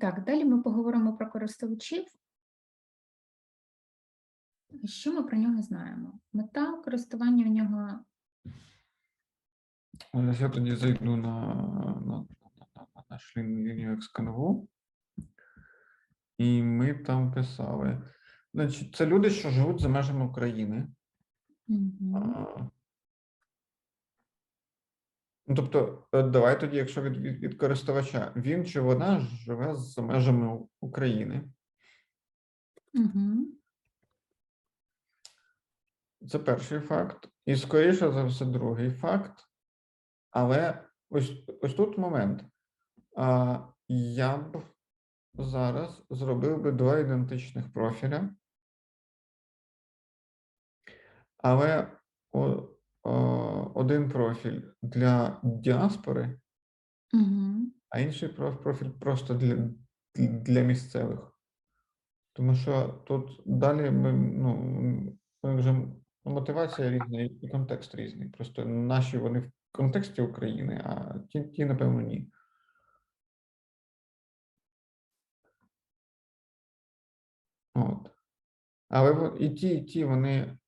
Так, далі ми поговоримо про користувачів. Що ми про нього знаємо? Мета користування в нього я тоді зайду на, на, на, на, на наш лін- лінію ексканву. І ми там писали. Значить, це люди, що живуть за межами України. Мгм. Ну, тобто, е, давай тоді, якщо від, від, від користувача, він чи вона живе за межами України. Мгм. Це перший факт. І скоріше за все, другий факт. Але ось, ось тут момент. А, я б зараз зробив би два ідентичних профіля. Але о, один профіль для діаспори, Мгм. а інший профіль просто для, для місцевих. Тому що тут далі ми, ну, ми вже мотивація різна і контекст різний. Просто наші вони в контексті України, а ті, ті напевно, ні. От. Але і ті, і ті вони,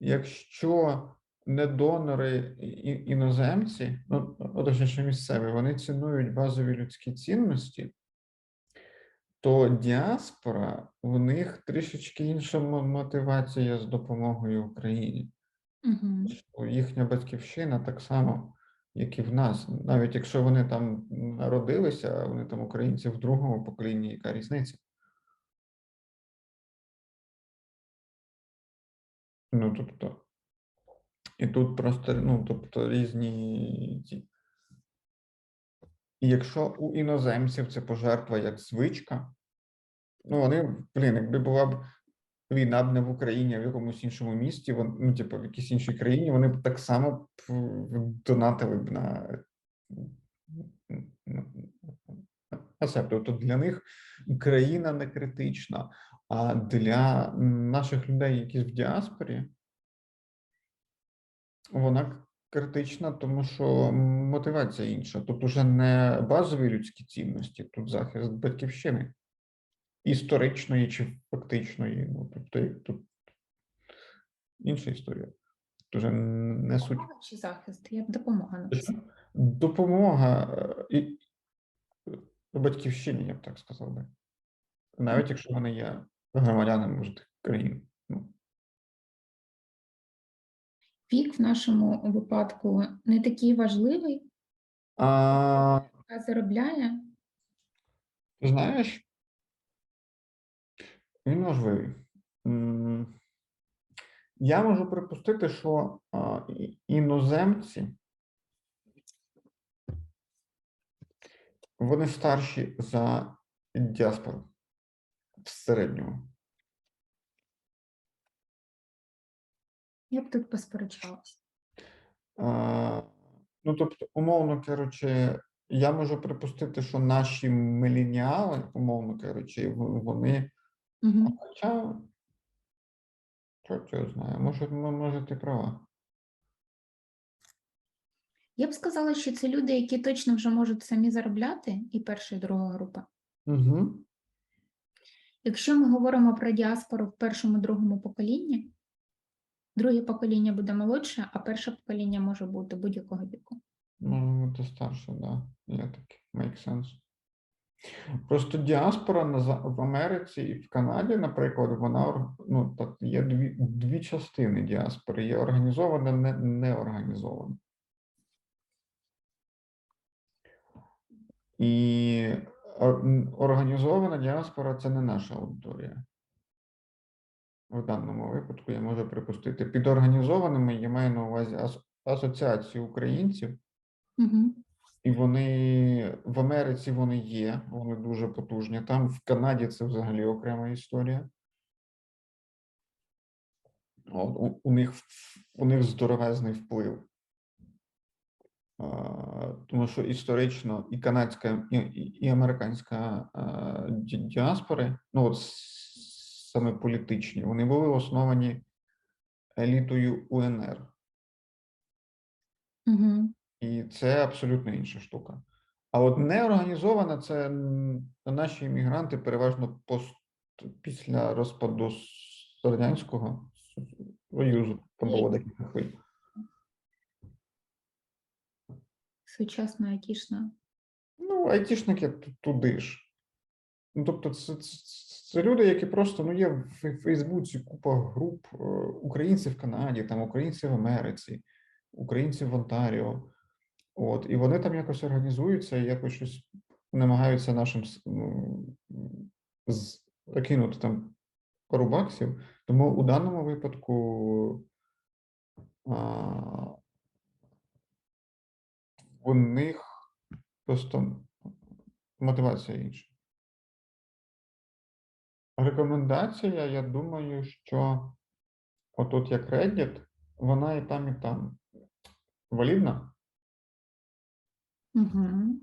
якщо не донори іноземці, ну, точніше місцеві, вони цінують базові людські цінності, то діаспора в них трішечки інша мотивація з допомогою Україні. Що Їхня батьківщина так само, як і в нас. Навіть якщо вони там народилися, вони там українці в другому поколінні, яка різниця? Ну, тобто, і тут просто, ну, тобто, різні ті. І якщо у іноземців це пожертва як звичка, ну вони, блін, якби була б війна б не в Україні, а в якомусь іншому місті, вон, ну, типу, в якійсь іншій країні, вони б так само е, донатили б на. Тобто для них країна не критична, а для наших людей, які в діаспорі, вона критична, тому що мотивація інша. Тут уже не базові людські цінності, тут захист батьківщини історичної чи фактичної. Ну, тобто, тут інша історія. Тут уже не суть. Допомога чи захист? Я б допомога написала. Допомога е, і е, батьківщині, я б так сказав би. Навіть якщо вони є громадянами тих країн. Ну, Вік в нашому випадку не такий важливий, а, а заробляє. Ти знаєш, він важливий. Я можу припустити, що іноземці вони старші за діаспору в середньому. Я б тут посперечалась. А, Ну, тобто, умовно кажучи, я можу припустити, що наші міленіали, умовно кажучи, вони Угу. Хоча, чорт його знає, може, може ти права. Я б сказала, що це люди, які точно вже можуть самі заробляти, і перша, і друга група. Угу. Якщо ми говоримо про діаспору в першому, другому поколінні, друге покоління буде молодше, а перше покоління може бути будь-якого віку. Може бути старше, да. Є таке, make sense. Просто діаспора в Америці і в Канаді, наприклад, вона ну, так, є дві, дві частини діаспори: є організована, не, неорганізована. І організована діаспора це не наша аудиторія. В даному випадку я можу припустити. Під організованими я маю на увазі ас- асоціацію українців, Угу. і вони в Америці вони є, вони дуже потужні. Там в Канаді це взагалі окрема історія. От, у, у них у них здоровезний вплив. А, Тому що історично і канадська, і, і, і американська діаспори, ну от саме політичні, вони були основані елітою УНР. Угу. І це абсолютно інша штука. А от неорганізована це наші іммігранти переважно пост, після розпаду Радянського Союзу. Там було декілька хвиль. Сучасна айтішна. Ну, айтішники туди ж. Ну, тобто, це, це, це люди, які просто ну, є в Фейсбуці купа груп е, українців в Канаді, там українці в Америці, українці в Онтаріо. От, і вони там якось організуються і якось щось намагаються нашим ну, закинути там пару баксів. Тому у даному випадку а, у них просто мотивація інша. Рекомендація, я думаю, що отут як Reddit, вона і там, і там валідна. Угу.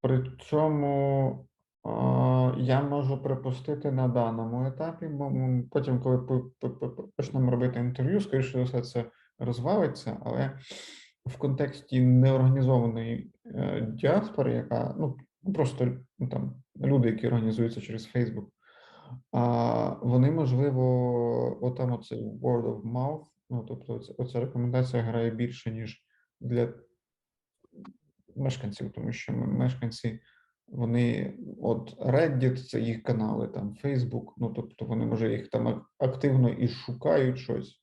Причому а, я можу припустити на даному етапі, бо потім, коли по- по- по- почнемо робити інтерв'ю, скоріше за все це розвалиться, але в контексті неорганізованої е, діаспори, яка ну просто ну, там люди, які організуються через Facebook, вони можливо, отам оцей word of mouth, ну тобто оця, рекомендація грає більше, ніж для мешканців, тому що мешканці, вони, от Reddit, це їх канали, там Facebook, ну тобто вони може їх там активно і шукають щось.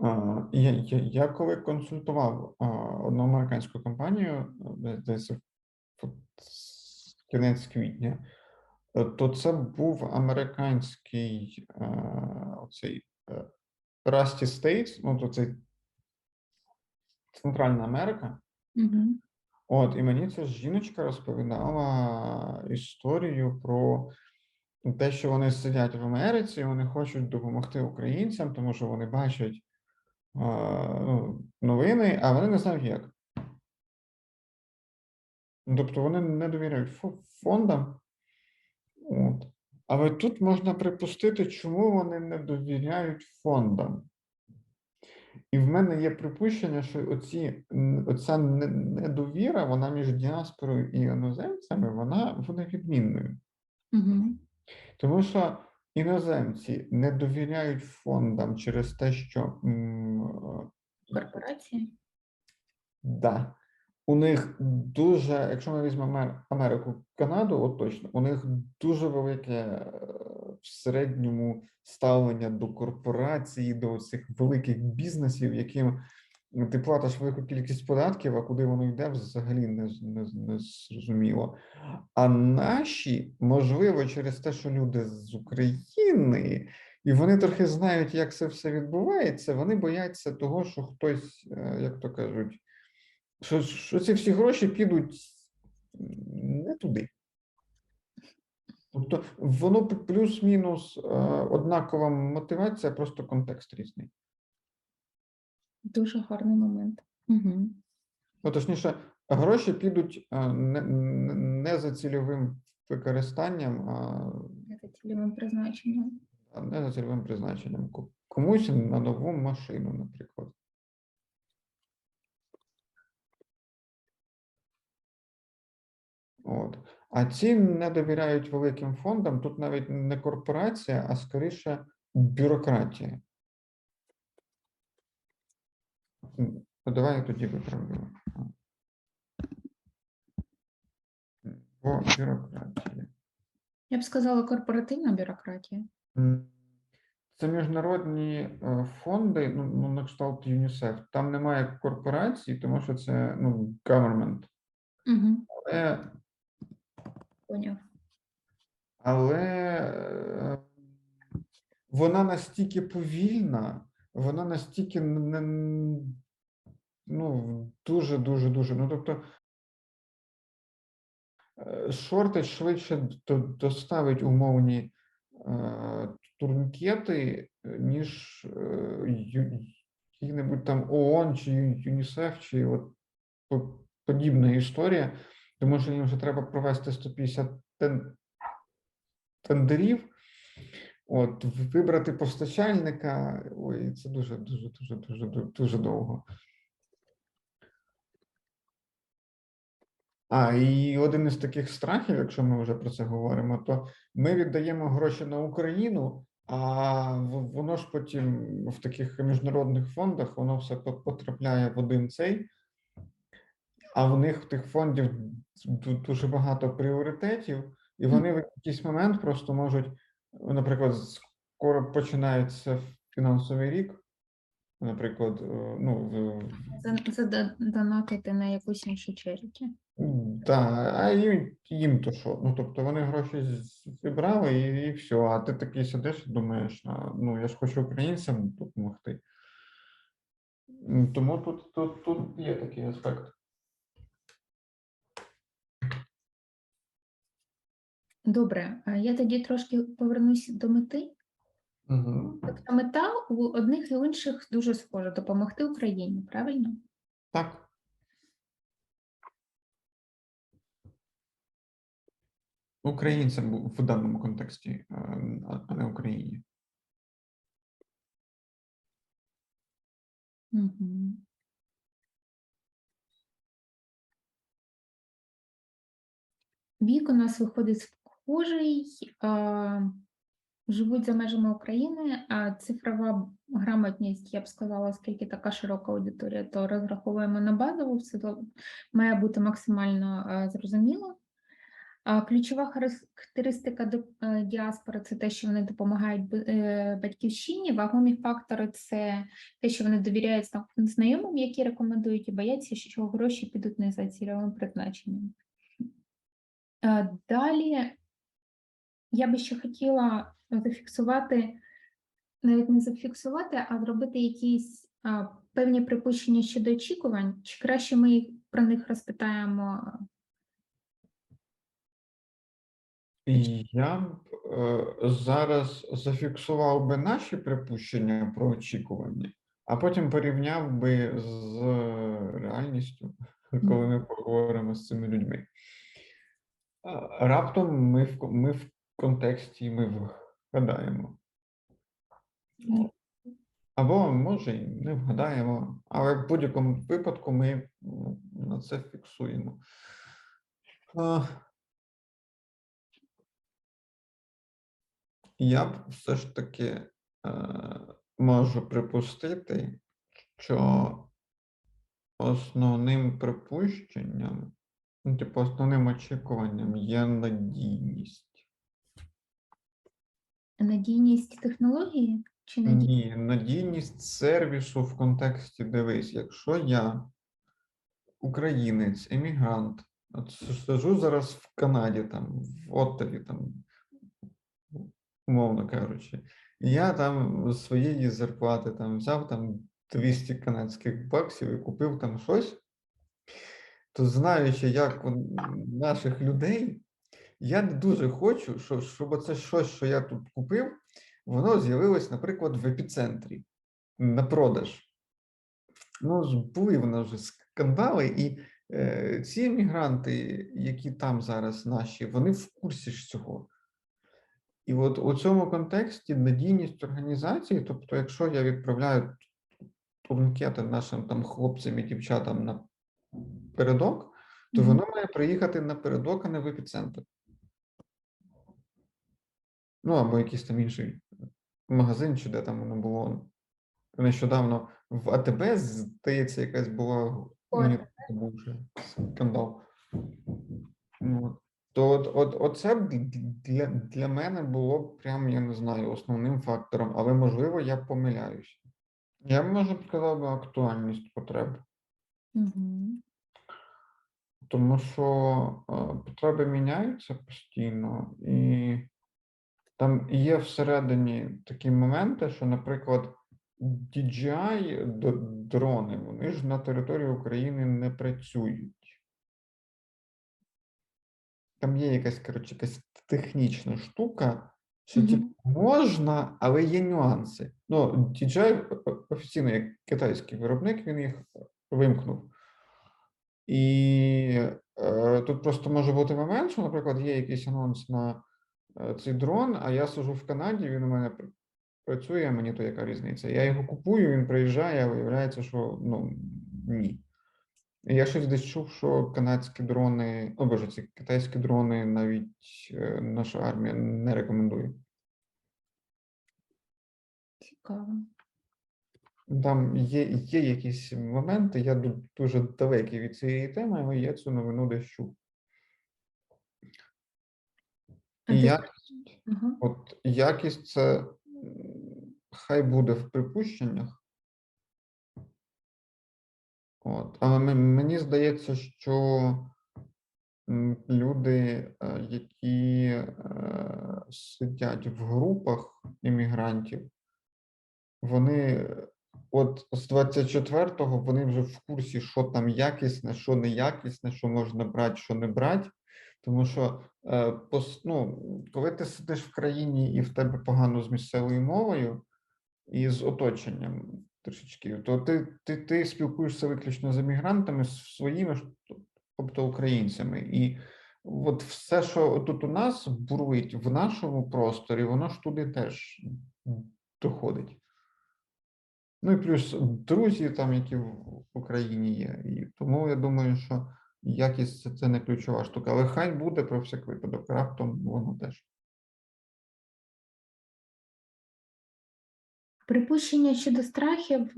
А, я, я, я коли консультував а, одну американську компанію, е, десь в кінець квітня, то це був американський е, оцей е, Rusty States, ну то це Центральна Америка. Угу. От, і мені ця жіночка розповідала історію про те, що вони сидять в Америці, і вони хочуть допомогти українцям, тому що вони бачать а, ну, новини, а вони не знають як. Тобто вони не довіряють фондам. От. Але тут можна припустити, чому вони не довіряють фондам. І в мене є припущення, що оці, оця недовіра, вона між діаспорою і іноземцями, вона буде відмінною. Угу. Тому що іноземці не довіряють фондам через те, що Корпорації. Да. У них дуже, якщо ми візьмемо Амер- Америку, Канаду, от точно, у них дуже велике е, в середньому ставлення до корпорацій, до цих великих бізнесів, яким ти платиш велику кількість податків, а куди воно йде, взагалі не, не, не зрозуміло. А наші, можливо, через те, що люди з України, і вони трохи знають, як це все відбувається, вони бояться того, що хтось, е, як то кажуть, що, що ці всі гроші підуть не туди. Тобто воно плюс-мінус е, однакова мотивація, просто контекст різний. Дуже гарний момент. Угу. Ну, точніше, гроші підуть е, не, не- не за цільовим використанням, а Це цільовим призначенням. не за цільовим призначенням. Комусь на нову машину, наприклад. От. А ці не довіряють великим фондам. Тут навіть не корпорація, а скоріше бюрократія. Давай я тоді виправлю. Бо бюрократія. Я б сказала корпоративна бюрократія. Це міжнародні е, фонди, ну, ну, на кшталт ЮНІСЕФ. Там немає корпорацій, тому що це ну, government. Угу. Але, Поняв. але е, вона настільки повільна, вона настільки ну, дуже, дуже, дуже. Ну, тобто, е, шортич швидше доставить умовні е, турнікети, ніж який-небудь там ООН чи ЮНІСЕФ, чи от подібна історія, тому що їм вже треба провести 150 тен- тендерів. От, вибрати постачальника, ой, це дуже, дуже, дуже, дуже, дуже, довго. А, і один із таких страхів, якщо ми вже про це говоримо, то ми віддаємо гроші на Україну, а воно ж потім в таких міжнародних фондах воно все по- потрапляє в один цей. А в них в тих фондів дуже багато пріоритетів, і вони в якийсь момент просто можуть, наприклад, скоро починається фінансовий рік. Наприклад, е, ну, Задонатити на якусь іншу черіті. Так, а їм, їм то що? Ну, тобто вони гроші зібрали і, і все. А ти такий сидиш і думаєш, а, ну я ж хочу українцям допомогти. Тому тут, тут, тут є такий аспект. Добре, я тоді трошки повернусь до мети. Угу. Тобто мета у одних і інших дуже схожа допомогти Україні, правильно? Так. Українцям в даному контексті, е, а а не Україні. Угу. Вік у нас виходить схожий, живуть за межами України, а цифрова грамотність, я б сказала, оскільки така широка аудиторія, то розраховуємо на базову, все має бути максимально зрозуміло. Ключова характеристика е, діаспори це те, що вони допомагають е, батьківщині. Вагомі фактори це те, що вони довіряють знайомим, які рекомендують, і бояться, що гроші підуть не за цільовим призначенням. Е, Далі я би ще хотіла зафіксувати, навіть не зафіксувати, а зробити якісь а, певні припущення щодо очікувань, чи краще ми їх- про них розпитаємо я б е, зараз зафіксував би наші припущення про очікування, а потім порівняв би з реальністю, коли ми поговоримо з цими людьми. Раптом ми ми в контексті ми вгадаємо. Або може і не вгадаємо, але в будь-якому випадку ми на це фіксуємо. Я б все ж таки е, можу припустити, що основним припущенням, ну, типу, основним очікуванням є надійність. Надійність технології чи надійність? Ні, надійність сервісу в контексті дивись, якщо я українець, емігрант, от сижу зараз в Канаді, там, в Оттаві, там, умовно кажучи, я там з своєї зарплати там взяв там 200 канадських баксів і купив там щось, то знаючи, як наших людей, я не дуже хочу, що- щоб це щось, що я тут купив, воно з'явилось, наприклад, в епіцентрі на продаж. Ну, були в нас вже скандали, і е, ці мігранти, які там зараз наші, вони в курсі ж цього. І от у цьому контексті надійність організації, тобто, якщо я відправляю турнікети нашим там хлопцям і дівчатам на передок, то Мгм. воно має приїхати на передок, а не в епіцентр. Ну, або якийсь там інший магазин, чи де там воно було. Нещодавно в АТБ, здається, якась була мені був вже скандал. Ну. То от, от, оце б для, для мене було прям, я не знаю, основним фактором, але можливо я помиляюся. Я б, може, б сказав би актуальність потреб. Мгм. Тому що е, потреби міняються постійно, і там є всередині такі моменти, що, наприклад, DJI дрони, вони ж на території України не працюють. Там є якась, коротше, якась технічна штука, що Мгм. типу, можна, але є нюанси. Ну, DJI офіційно як китайський виробник, він їх вимкнув. І е, тут просто може бути момент, що, наприклад, є якийсь анонс на цей дрон, а я сижу в Канаді, він у мене працює, мені то яка різниця. Я його купую, він приїжджає, а виявляється, що ну ні. Я щось десь чув, що канадські дрони, о боже, ці китайські дрони навіть е, наша армія не рекомендує. Цікаво. Там є, є якісь моменти, я дуже далекий від цієї теми, але я цю новину десь чув. А І ти- Ага. от якість це м, хай буде в припущеннях. От. Але мені здається, що м, люди, е, які е, сидять в групах іммігрантів, вони от з 24-го вони вже в курсі, що там якісне, що не якісне, що можна брати, що не брати. Тому що ну, коли ти сидиш в країні і в тебе погано з місцевою мовою і з оточенням трішечки, то ти, ти, ти спілкуєшся виключно з емігрантами з своїми, тобто українцями. І от все, що тут у нас бурлить в нашому просторі, воно ж туди теж доходить. Ну і плюс друзі, там, які в Україні є. І тому я думаю, що якість це, не ключова штука. Але хай буде про всяк випадок. Раптом воно теж. Припущення щодо страхів.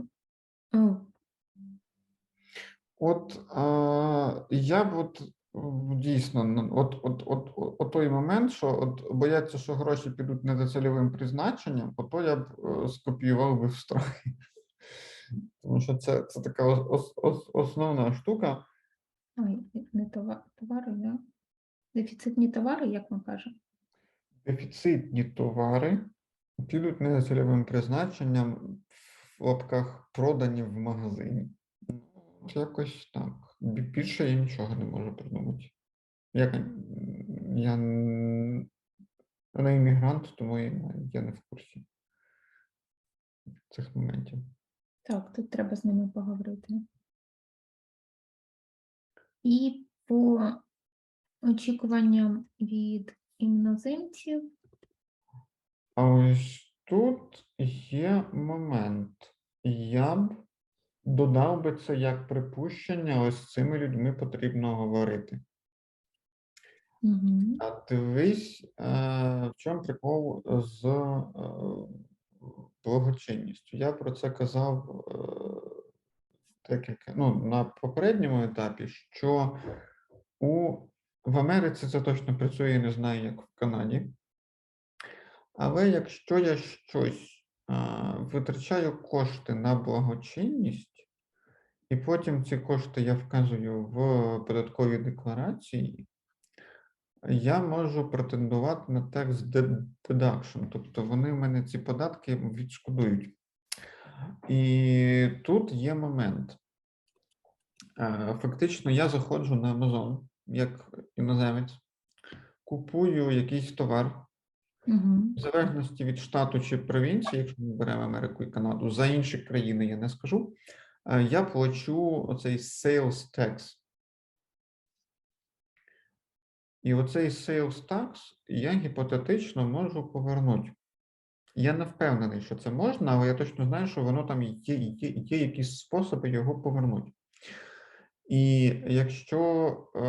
От а, я б от дійсно, от, от, от, от, от той момент, що от бояться, що гроші підуть не за цільовим призначенням, ото я б е, скопіював би в страхи. Тому що це, це така ос, ос, основна штука. Ой, не товар, товари, да? Дефіцитні товари, як ми кажемо. Дефіцитні товари підуть не за цільовим призначенням в лапках продані в магазині. Якось так. Більше я нічого не можу придумати. Я, я не іммігрант, тому я не в курсі цих моментів. Так, тут треба з ними поговорити. І по очікуванням від іноземців. А ось тут є момент. Я б додав би це як припущення, ось з цими людьми потрібно говорити. Угу. А дивись, е, в чому прикол з е, благочинністю. Я про це казав е, декілька, ну, на попередньому етапі, що у, в Америці це точно працює, я не знаю, як в Канаді. Але якщо я щось е, витрачаю кошти на благочинність, і потім ці кошти я вказую в податковій декларації, я можу претендувати на tax de- deduction, тобто вони в мене ці податки відшкодують. І тут є момент. Е, Фактично, я заходжу на Amazon як іноземець, купую якийсь товар, Угу. в залежності від штату чи провінції, якщо ми беремо Америку і Канаду, за інші країни я не скажу. е, Я плачу оцей sales tax. І оцей sales tax я гіпотетично можу повернути. Я не впевнений, що це можна, але я точно знаю, що воно там є, є, є якісь способи його повернути. І якщо е,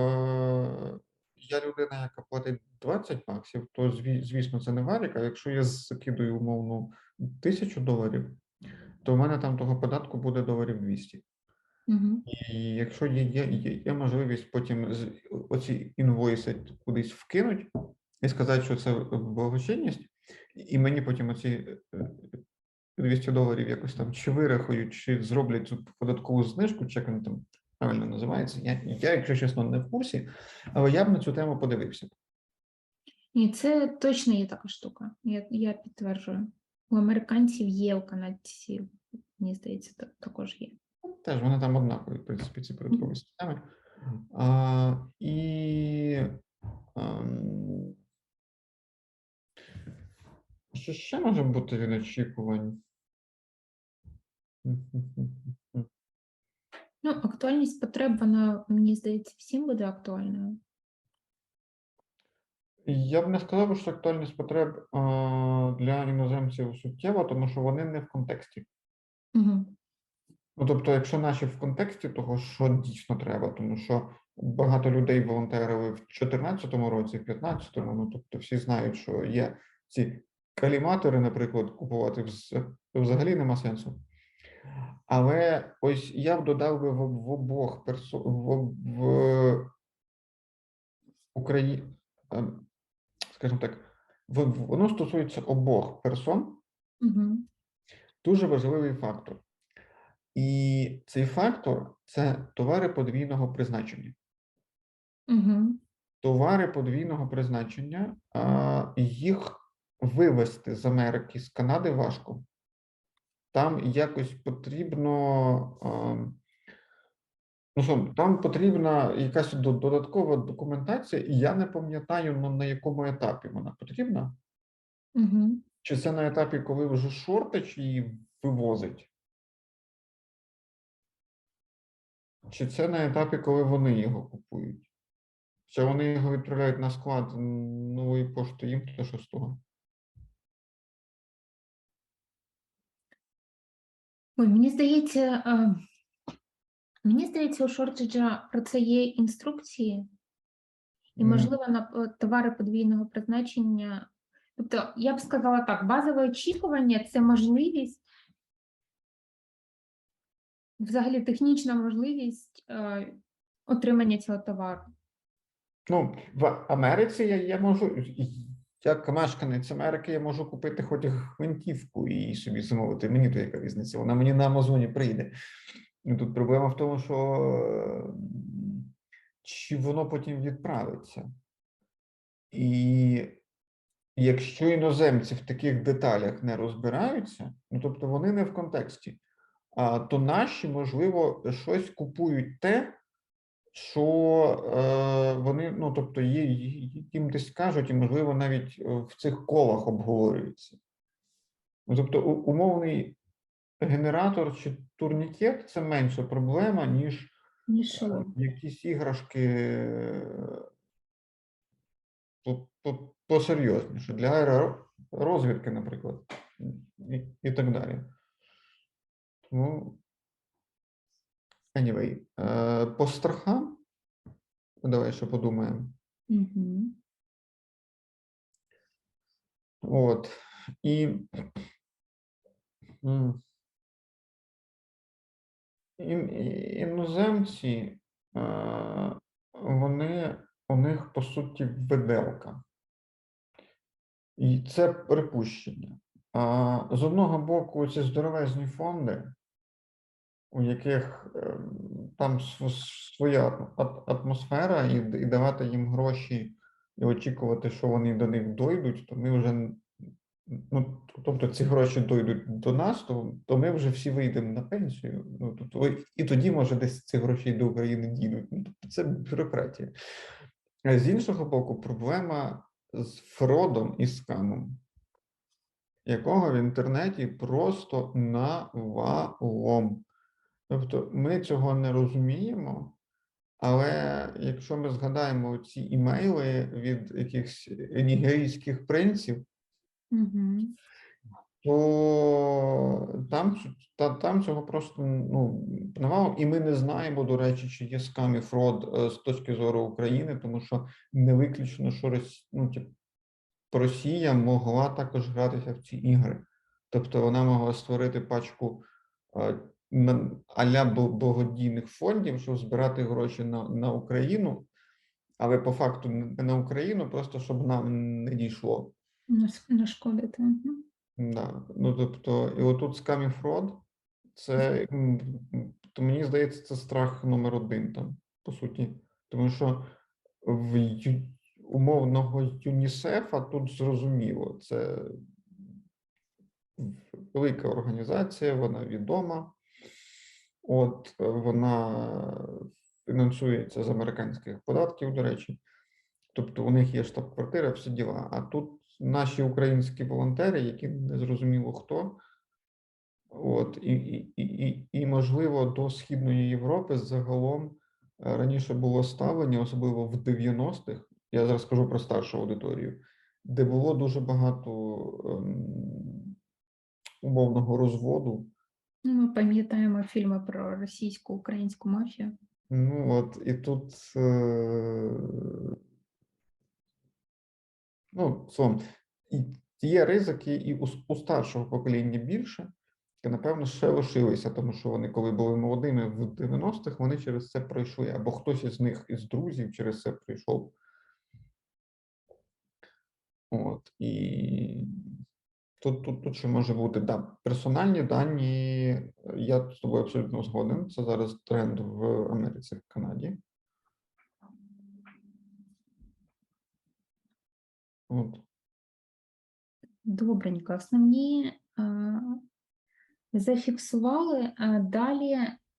я людина, яка платить 20 баксів, то звісно це не варік, а якщо я закидую умовно тисячу доларів, то в мене там того податку буде доларів 200. Угу. І якщо є, є, є, є можливість потім оці інвойси кудись вкинуть і сказати, що це благочинність, і мені потім оці е, 200 доларів якось там чи вирахують, чи зроблять цю податкову знижку, чи як воно там правильно називається. Я, я, якщо чесно, не в курсі, але я б на цю тему подивився. Ні, це точно є така штука. Я, я підтверджую. У американців є, у канадців, мені здається, також є. Теж вони там однакові, в принципі, ці податкові системи. А, і ем, що ще може бути від очікувань? Ну, актуальність потреб, вона, мені здається, всім буде актуальною. Я б не сказав, що актуальність потреб а, для іноземців суттєва, тому що вони не в контексті. Угу. Ну, тобто, якщо наші в контексті того, що дійсно треба, тому що багато людей волонтерили в 2014 році, в 2015, ну тобто всі знають, що є ці каліматори, наприклад, купувати взагалі нема сенсу. Але ось я б додав би в, в обох персо в, в Україні, скажімо так, в, воно стосується обох персон, Угу. дуже важливий фактор. І цей фактор це товари подвійного призначення. Угу. Товари подвійного призначення, їх вивезти з Америки, з Канади важко. Там якось потрібно. Ну що, там потрібна якась додаткова документація, і я не пам'ятаю, ну, на якому етапі вона потрібна. Угу. Чи це на етапі, коли вже шортич її вивозить? Чи це на етапі, коли вони його купують? Чи вони його відправляють на склад нової пошти їм, то що з того? Ой, мені здається, мені здається, у Шорджиджа про це є інструкції, і, можливо, на е, товари подвійного призначення. Тобто, я б сказала так: базове очікування це можливість, взагалі технічна можливість е, отримання цього товару. Ну, в Америці я, я можу, як мешканець Америки, я можу купити хоч гвинтівку і собі замовити. Мені то яка різниця, вона мені на Амазоні прийде. Ну, Тут проблема в тому, що е, чи воно потім відправиться. І якщо іноземці в таких деталях не розбираються, ну тобто вони не в контексті, то наші, можливо, щось купують те, що е, вони, ну тобто, їм десь кажуть, і, можливо, навіть е, в цих колах обговорюється. Ну, тобто, умовний генератор чи турнікет це менша проблема, ніж Ніж е, якісь іграшки по- по- посерйозніше для аеророзвідки, наприклад, і, і так далі. Тому, anyway, е, по страхам, давай ще подумаємо. Угу. От. І, іноземці, е, вони, у них, по суті, веделка. І це припущення. З одного боку, ці здоровезні фонди, у яких ем, там своя атмосфера, і, і давати їм гроші і очікувати, що вони до них дойдуть, то ми вже ну, тобто ці гроші дойдуть до нас, то, то ми вже всі вийдемо на пенсію. Ну, тобто, і- тоді, може, десь ці гроші до України дійдуть. Ну, тобто це бюрократія. А з іншого боку, проблема з фродом і скамом, якого в інтернеті просто навалом. Тобто ми цього не розуміємо, але якщо ми згадаємо ці імейли від якихось нігерійських принців, Угу. то там, та, там цього просто ну, навалом, і ми не знаємо, до речі, чи є скам і фрод е, з точки зору України, тому що не виключено, що Рос... ну, тип, Росія могла також гратися в ці ігри. Тобто вона могла створити пачку е, а-ля бл- благодійних фондів, щоб збирати гроші на, на Україну, але по факту не на Україну, просто щоб нам не дійшло. Нашкодити. Да. Ну, тобто, і отут скам і фрод, це то мені здається, це страх номер один там, по суті. Тому що в ю- умовного ЮНІСЕФа тут зрозуміло, це велика організація, вона відома. От е, вона фінансується з американських податків, до речі. Тобто у них є штаб-квартира, всі діла. А тут наші українські волонтери, які не зрозуміло хто. От, і, і, і, і, можливо, до Східної Європи загалом е, раніше було ставлення, особливо в 90-х, я зараз кажу про старшу аудиторію, де було дуже багато ем, умовного розводу Ми пам'ятаємо фільми про російську українську мафію. Ну, от, і тут. Е... Ну, словом, є ризики і у, у старшого покоління більше, і, напевно, ще лишилися, тому що вони, коли були молодими в 90-х, вони через це пройшли, або хтось із них із друзів через це пройшов. От, і тут, тут, тут ще може бути, да, персональні дані, е, я з тобою абсолютно згоден. Це зараз тренд в Америці, в Канаді. От. Добренько. Основні е, зафіксували. А далі